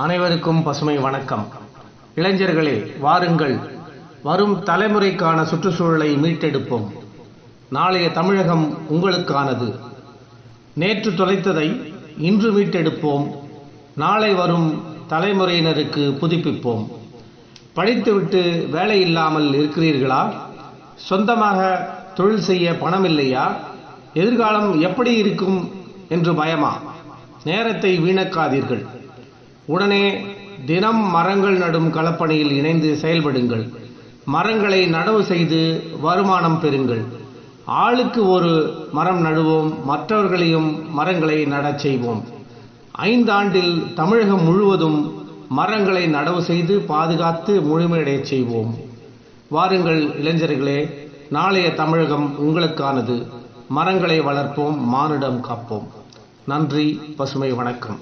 அனைவருக்கும் பசுமை வணக்கம். இளைஞர்களே வாருங்கள். வரும் தலைமுறைக்கான சுற்றுச்சூழலை மீட்டெடுப்போம். நாளைய தமிழகம் உங்களுக்கானது. நேற்று தொலைத்ததை இன்று மீட்டெடுப்போம். நாளை வரும் தலைமுறையினருக்கு புதுப்பிப்போம். படித்துவிட்டு வேலை இல்லாமல் இருக்கிறீர்களா? சொந்தமாக தொழில் செய்ய பணம் இல்லையா? எதிர்காலம் எப்படி இருக்கும் என்று பயமா? நேரத்தை வீணக்காதீர்கள். உடனே தினம் மரங்கள் நடும் களப்பணியில் இணைந்து செயல்படுங்கள். மரங்களை நடவு செய்து வருமானம் பெறுங்கள். ஆளுக்கு ஒரு மரம் நடுவோம் மற்றவர்களையும் மரங்களை நடச் செய்வோம். ஐந்தாண்டில் தமிழகம் முழுவதும் மரங்களை நடவு செய்து பாதுகாத்து முழுமையடையச் செய்வோம். வாருங்கள் இளைஞர்களே நாளைய தமிழகம் உங்களுக்கானது. மரங்களை வளர்ப்போம் மானிடம் காப்போம். நன்றி பசுமை வணக்கம்.